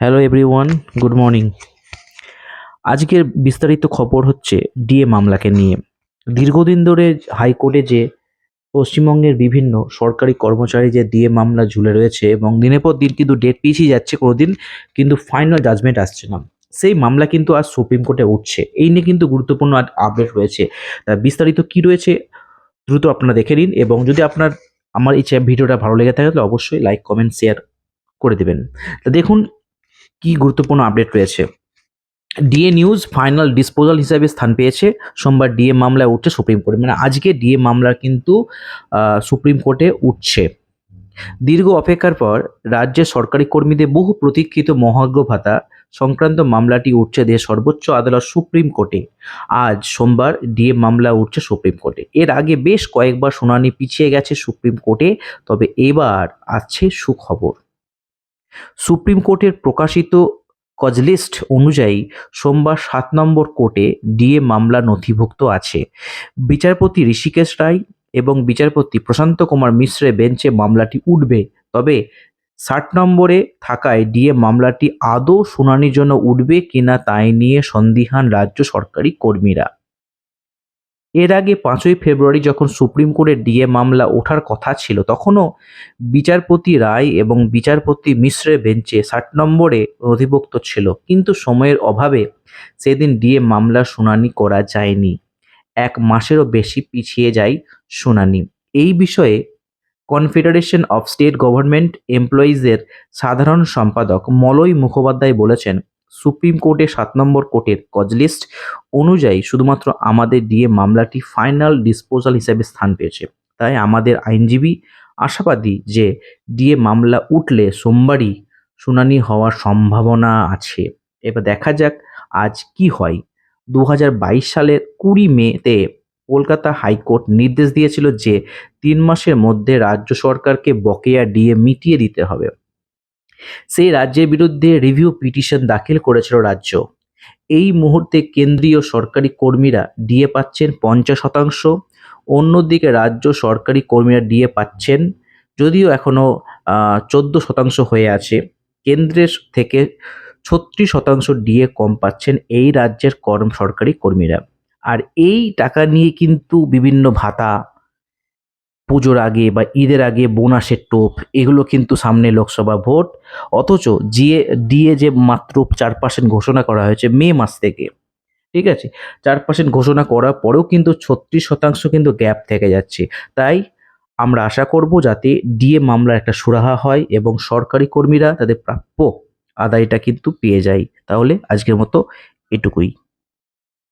Hello everyone good morning আজকের বিস্তারিত খবর হচ্ছে ডিএ মামলাকে নিয়ে। দীর্ঘদিন ধরে হাইকোর্টে যে পশ্চিমবঙ্গের বিভিন্ন সরকারি কর্মচারী যে ডিএ মামলা ঝুলে রয়েছে এবং দিনের পর দিন কিন্তু ডেট পিছিয়ে যাচ্ছে কোনো দিন কিন্তু ফাইনাল জাজমেন্ট আসছে না। সেই মামলা কিন্তু আজ সুপ্রিম কোর্টে উঠছে। এই নিয়ে কিন্তু গুরুত্বপূর্ণ আপডেট রয়েছে। তা বিস্তারিত কি রয়েছে, দ্রুত আপনারা দেখে নিন এবং যদি আপনার, আমার এই ভিডিওটা ভালো লেগে থাকে তাহলে অবশ্যই লাইক কমেন্ট শেয়ার করে দেবেন। তা দেখুন কি গুরুত্বপূর্ণ আপডেট রয়েছে? ডিএ নিউজ ফাইনাল ডিসপোজাল হিসাবে স্থান পেয়েছে। সোমবার ডিএ মামলায় উঠছে সুপ্রিম কোর্টে মানে আজকে ডিএ মামলা কিন্তু সুপ্রিম কোর্টে উঠছে। দীর্ঘ অপেক্ষার পর রাজ্যের সরকারি কর্মীদের বহু প্রতীক্ষিত মহার্ঘ ভাতা সংক্রান্ত মামলাটি উঠছে দেশ সর্বোচ্চ আদালত সুপ্রিম কোর্টে আজ সোমবার ডিএ মামলা উঠছে সুপ্রিম কোর্টে এর আগে বেশ কয়েকবার শুনানি পিছিয়ে গেছে সুপ্রিম কোর্টে তবে এবার আসছে সুখবর। সুপ্রিম কোর্টের প্রকাশিত কজলিস্ট অনুযায়ী সোমবার সাত নম্বর কোর্টে ডিএ মামলা নথিভুক্ত আছে। বিচারপতি ঋষিকেশ রায় এবং বিচারপতি প্রশান্ত কুমার মিশ্রের বেঞ্চে মামলাটি উঠবে, তবে ষাট নম্বরে থাকায় ডিএ মামলাটি আদৌ শুনানির জন্য উঠবে কিনা তাই নিয়ে সন্দিহান রাজ্য সরকারি কর্মীরা। এর আগে পাঁচই ফেব্রুয়ারি যখন সুপ্রিম কোর্টে ডিএ মামলা ওঠার কথা ছিল, তখনও বিচারপতি রায় এবং বিচারপতি মিশ্রের বেঞ্চে ষাট নম্বরে নথিভুক্ত ছিল। কিন্তু সময়ের অভাবে সেদিন ডিএ মামলার শুনানি করা যায়নি। এক মাসেরও বেশি পিছিয়ে যায় শুনানি। এই বিষয়ে কনফেডারেশন অফ স্টেট গভর্নমেন্ট এমপ্লয়িজের সাধারণ সম্পাদক মলয় মুখোপাধ্যায় বলেছেন সুপ্রিম কোর্টে সাত নম্বর কোর্টের কজলিস্ট অনুযায়ী শুধুমাত্র আমাদের ডিএ মামলাটি ফাইনাল ডিসপোজাল হিসেবে স্থান পেয়েছে। তাই আমাদের আইনজীবী আশাবাদী যে ডিএ মামলা উঠলে সোমবারই শুনানি হওয়ার সম্ভাবনা আছে। এবার দেখা যাক আজ কি হয়। দু হাজার বাইশ সালের কুড়ি মেতে কলকাতা হাইকোর্ট নির্দেশ দিয়েছিল যে তিন মাসের মধ্যে রাজ্য সরকারকে বকেয়া ডিএ মিটিয়ে দিতে হবে। সেই রাজ্যের বিরুদ্ধে রিভিউ পিটিশন দাখিল করেছিল রাজ্য। এই মুহূর্তে কেন্দ্রীয় সরকারি কর্মীরা ডিএ পাচ্ছেন পঞ্চাশ শতাংশ, অন্যদিকে রাজ্য সরকারি কর্মীরা ডিএ পাচ্ছেন যদিও এখনও চোদ্দ শতাংশ হয়ে আছে। কেন্দ্রের থেকে ছত্রিশ শতাংশ ডিএ কম পাচ্ছেন এই রাজ্যের কর্ম সরকারি কর্মীরা। আর এই টাকা নিয়ে কিন্তু বিভিন্ন ভাতা পুজোর আগে বা ঈদের আগে বোনাসের টোপ, এগুলো কিন্তু সামনে লোকসভা ভোট। অথচ জিএ, ডিএ যে মাত্র চার পার্সেন্ট ঘোষণা করা হয়েছে মে মাস থেকে, ঠিক আছে? চার পার্সেন্ট ঘোষণা করার পরেও কিন্তু ছত্রিশ শতাংশ কিন্তু গ্যাপ থেকে যাচ্ছে। তাই আমরা আশা করব যাতে ডিএ মামলার একটা সুরাহা হয় এবং সরকারি কর্মীরা তাদের প্রাপ্য আদায়টা কিন্তু পেয়ে যায়। তাহলে আজকের মতো এটুকুই।